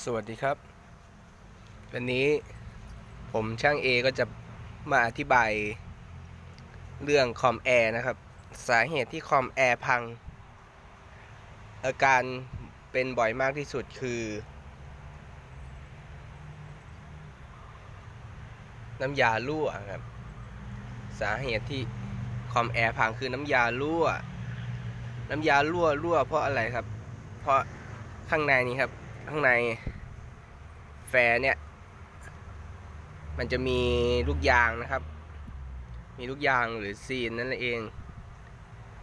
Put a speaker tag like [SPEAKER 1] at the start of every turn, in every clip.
[SPEAKER 1] สวัสดีครับ วันนี้ผมช่างเอก็จะมาอธิบายเรื่องคอมแอร์นะครับ สาเหตุที่คอมแอร์พัง อาการเป็นบ่อยมากที่สุดคือ น้ำยารั่วครับ สาเหตุที่คอมแอร์พังคือน้ำยารั่ว น้ำยารั่วรั่วเพราะอะไรครับ เพราะข้างในนี้ครับ ข้างในแฟเนี่ย มันจะมีลูกยางนะครับ มีลูกยางหรือซีนนั่นเอง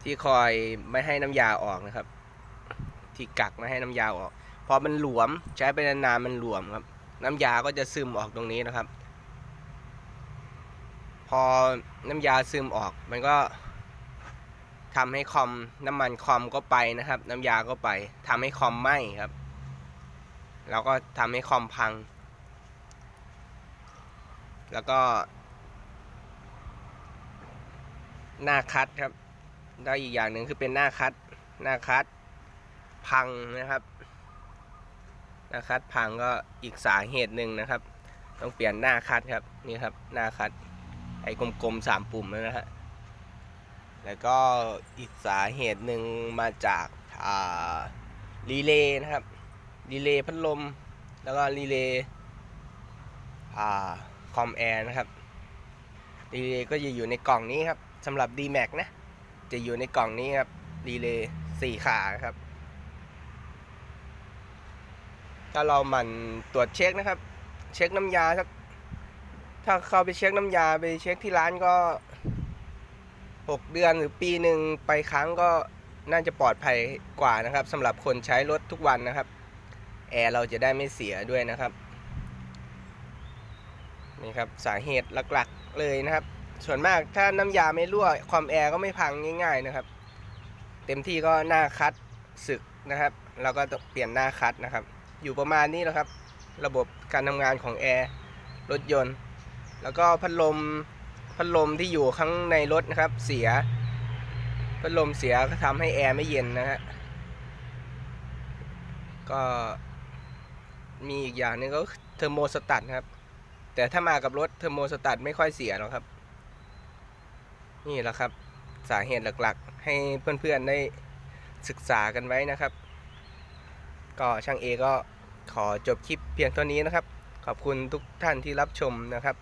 [SPEAKER 1] ที่คอยไม่ให้น้ำยาออกนะครับ ที่กักไม่ให้น้ำยาออกพอมันหลวมใช้ไปนานๆมันหลวมครับ น้ำยาก็จะซึมออกตรงนี้นะครับ พอน้ำยาซึมออกมันก็ทำให้คอมน้ำมันคอมก็ไปนะครับ น้ำยาก็ไปทำให้คอมไหม้ครับ แล้วก็ทำให้คอมพัง แล้วก็ หน้าคัดครับ ได้อีกอย่างหนึ่งคือเป็นหน้าคัด หน้าคัด พังนะครับ หน้าคัดพังก็อีกสาเหตุหนึ่งนะครับ ต้องเปลี่ยนหน้าคัดครับ นี่ครับ หน้าคัด ไอ้กลมๆสามปุ่มนั่นนะฮะแล้วก็อีกสาเหตุหนึ่งมาจาก อ่ารีเลย์นะครับ รีเลย์พัดลม แล้วก็รีเลย์คอมแอร์นะครับรีเลย์ก็จะอยู่ในกล่องนี้ครับสำหรับ D-Max นะ จะอยู่ในกล่องนี้ครับรีเลย์สี่ขาครับ ถ้าเราหมั่นตรวจเช็คนะครับ เช็คน้ำยาสักถ้าเข้าไปเช็คน้ำยาไปเช็คที่ร้านก็6เดือนหรือปีหนึ่งไปครั้งก็น่าจะปลอดภัยกว่านะครับสำหรับคนใช้รถทุกวันนะครับ แอร์เราจะได้ไม่เสียด้วยนะครับนี่ครับสาเหตุหลักๆเลยนะครับ ส่วนมากถ้าน้ำยาไม่รั่วความแอร์ก็ไม่พังง่าย ๆนะครับ เต็มที่ก็หน้าคัดสึกนะครับแล้วก็ต้องเปลี่ยนหน้าคัดนะครับ อยู่ประมาณนี้แหละครับ ระบบการทำงานของแอร์รถยนต์ แล้วก็พัดลมพัดลมที่อยู่ข้างในรถนะครับ เสียพัดลมเสียก็ทำให้แอร์ไม่เย็นนะฮะก็ มีอีกอย่างหนึงก็เทอร์โมสตัตครับ แต่ถ้ามากับรถเทอร์โมสตัตไม่ค่อยเสียหรอกครับ นี่แหละครับ สาเหตุหลักๆ ให้เพื่อนๆได้ศึกษากันไว้นะครับ ก็ช่างเอก็ขอจบคลิปเพียงเท่านี้นะครับ ขอบคุณทุกท่านที่รับชมนะครับ